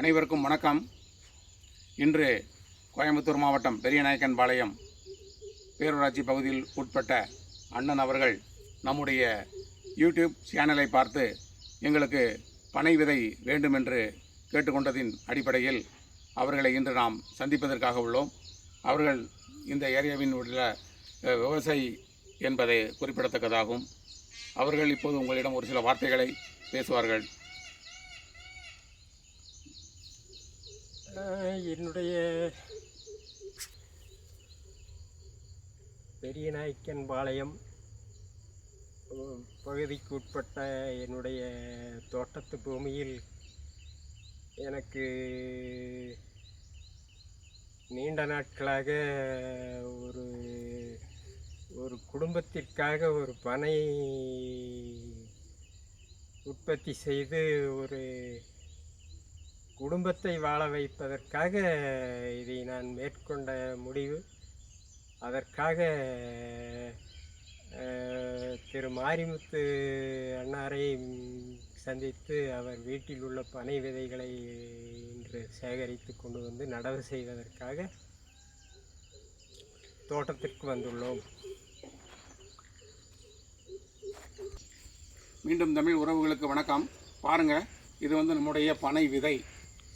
அனைவருக்கும் வணக்கம். இன்று கோயம்புத்தூர் மாவட்டம் பெரியநாயக்கன்பாளையம் பேரூராட்சி பகுதியில் உட்பட்ட அண்ணன் அவர்கள் நம்முடைய யூடியூப் சேனலை பார்த்து எங்களுக்கு பனை விதை வேண்டுமென்று கேட்டுக்கொண்டதின் அடிப்படையில் அவர்களை இன்று நாம் சந்திப்பதற்காக உள்ளோம். அவர்கள் இந்த ஏரியாவின் உள்ள விவசாயி என்பதை குறிப்பிடத்தக்கதாகும். அவர்கள் இப்போது உங்களிடம் ஒரு சில வார்த்தைகளை பேசுவார்கள். என்னுடைய பெரிய நாய்க்கன் பாளையம் பகுதிக்கு உட்பட்ட என்னுடைய தோட்டத்து பூமியில் எனக்கு நீண்ட நாட்களாக ஒரு ஒரு குடும்பத்திற்காக ஒரு பனை உற்பத்தி செய்து ஒரு குடும்பத்தை வாழ வைப்பதற்காக இதை நான் மேற்கொண்ட முடிவு. அதற்காக திரு மாரிமுத்து அன்னாரை சந்தித்து அவர் வீட்டில் உள்ள பனை விதைகளை இன்று சேகரித்து கொண்டு வந்து நடவு செய்வதற்காக தோட்டத்திற்கு வந்துள்ளோம். மீண்டும் தமிழ் உறவுகளுக்கு வணக்கம். பாருங்கள் இது வந்து நம்முடைய பனை விதை.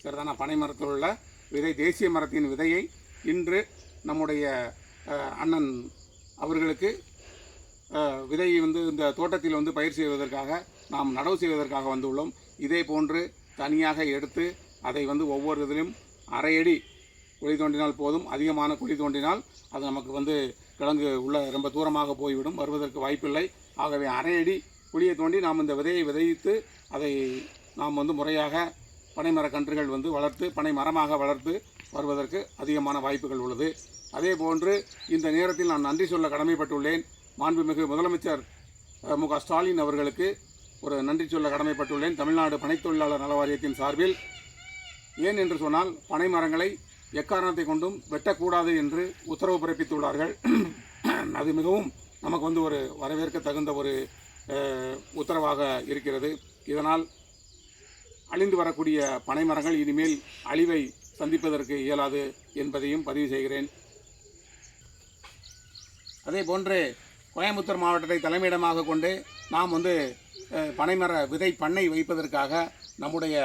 சரிதான? பனை மரத்தில் உள்ள விதை தேசிய மரத்தின் விதையை இன்று நம்முடைய அண்ணன் அவர்களுக்கு விதையை வந்து இந்த தோட்டத்தில் வந்து பயிர் செய்வதற்காக நாம் நடவு செய்வதற்காக வந்துள்ளோம். இதே போன்று தனியாக எடுத்து அதை வந்து ஒவ்வொரு இதிலும் அரை அடி குழி தோண்டினால் போதும். அதிகமான குழி தோண்டினால் அது நமக்கு வந்து கிழங்கு உள்ள ரொம்ப தூரமாக போய்விடும். வருவதற்கு வாய்ப்பில்லை. ஆகவே அரை அடி குழியை தோண்டி நாம் இந்த விதையை விதைத்து அதை நாம் வந்து முறையாக பனைமரக் கன்றுகள் வந்து வளர்த்து பனை மரமாக வளர்த்து வருவதற்கு அதிகமான வாய்ப்புகள் உள்ளது. அதே போன்று இந்த நேரத்தில் நான் நன்றி சொல்ல கடமைப்பட்டுள்ளேன். மாண்புமிகு முதலமைச்சர் மு க ஸ்டாலின் அவர்களுக்கு ஒரு நன்றி சொல்ல கடமைப்பட்டுள்ளேன். தமிழ்நாடு பனைத்தொழிலாளர் நல வாரியத்தின் சார்பில். ஏன் என்று சொன்னால் பனை மரங்களை எக்காரணத்தை கொண்டும் வெட்டக்கூடாது என்று உத்தரவு பிறப்பித்துள்ளார்கள். அது மிகவும் நமக்கு வந்து ஒரு வரவேற்க தகுந்த ஒரு உத்தரவாக இருக்கிறது. இதனால் அழிந்து வரக்கூடிய பனைமரங்கள் இனிமேல் அழிவை சந்திப்பதற்கு இயலாது என்பதையும் பதிவு செய்கிறேன். அதே போன்று கோயம்புத்தூர் மாவட்டத்தை தலைமையிடமாக கொண்டு நாம் வந்து பனைமர விதை பண்ணை வைப்பதற்காக நம்முடைய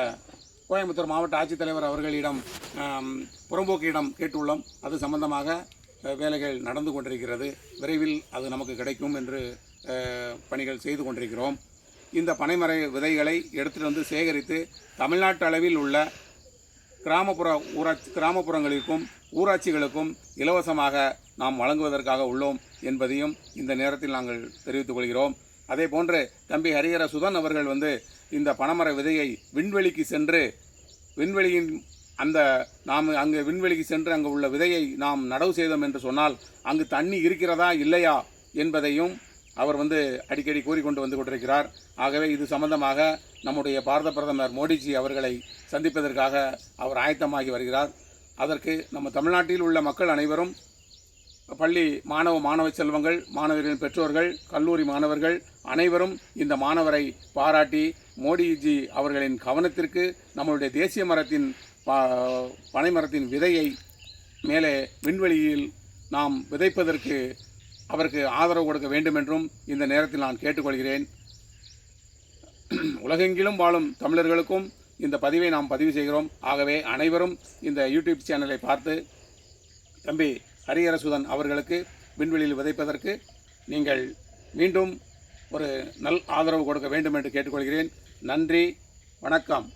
கோயம்புத்தூர் மாவட்ட ஆட்சித்தலைவர் அவர்களிடம் புறம்போக்கியிடம் கேட்டுள்ளோம். அது சம்பந்தமாக வேலைகள் நடந்து கொண்டிருக்கிறது. விரைவில் அது நமக்கு கிடைக்கும் என்று பணிகள் செய்து கொண்டிருக்கிறோம். இந்த பனைமர விதைகளை எடுத்துகிட்டு வந்து சேகரித்து தமிழ்நாட்டு அளவில் உள்ள கிராமப்புற ஊராட்சி கிராமப்புறங்களுக்கும் ஊராட்சிகளுக்கும் இலவசமாக நாம் வழங்குவதற்காக உள்ளோம் என்பதையும் இந்த நேரத்தில் நாங்கள் தெரிவித்துக் கொள்கிறோம். அதே போன்று தம்பி ஹரிஹர சுதன் அவர்கள் வந்து இந்த பனைமர விதையை விண்வெளிக்கு சென்று விண்வெளியின் அந்த நாம் அங்கு விண்வெளிக்கு சென்று அங்கு உள்ள விதையை நாம் நடவு செய்தோம் என்று சொன்னால் அங்கு தண்ணி இருக்கிறதா இல்லையா என்பதையும் அவர் வந்து அடிக்கடி கூறிக்கொண்டு வந்து கொண்டிருக்கிறார். ஆகவே இது சம்பந்தமாக நம்முடைய பாரத பிரதமர் மோடிஜி அவர்களை சந்திப்பதற்காக அவர் ஆயத்தமாகி வருகிறார். அதற்கு நம்ம தமிழ்நாட்டில் உள்ள மக்கள் அனைவரும் பள்ளி மாணவ மாணவ செல்வங்கள் மாணவர்களின் பெற்றோர்கள் கல்லூரி மாணவர்கள் அனைவரும் இந்த மாணவரை பாராட்டி மோடிஜி அவர்களின் கவனத்திற்கு நம்மளுடைய தேசிய மரத்தின் பனைமரத்தின் பனை மரத்தின் விதையை மேலே விண்வெளியில் நாம் விதைப்பதற்கு அவருக்கு ஆதரவு கொடுக்க வேண்டும் என்றும் இந்த நேரத்தில் நான் கேட்டுக்கொள்கிறேன். உலகெங்கிலும் வாழும் தமிழர்களுக்கும் இந்த பதிவை நாம் பதிவு செய்கிறோம். ஆகவே அனைவரும் இந்த யூடியூப் சேனலை பார்த்து தம்பி ஹரிஹரசுதன் அவர்களுக்கு விண்வெளியில் விதைப்பதற்கு நீங்கள் மீண்டும் ஒரு நல் ஆதரவு கொடுக்க வேண்டும் என்று கேட்டுக்கொள்கிறேன். நன்றி வணக்கம்.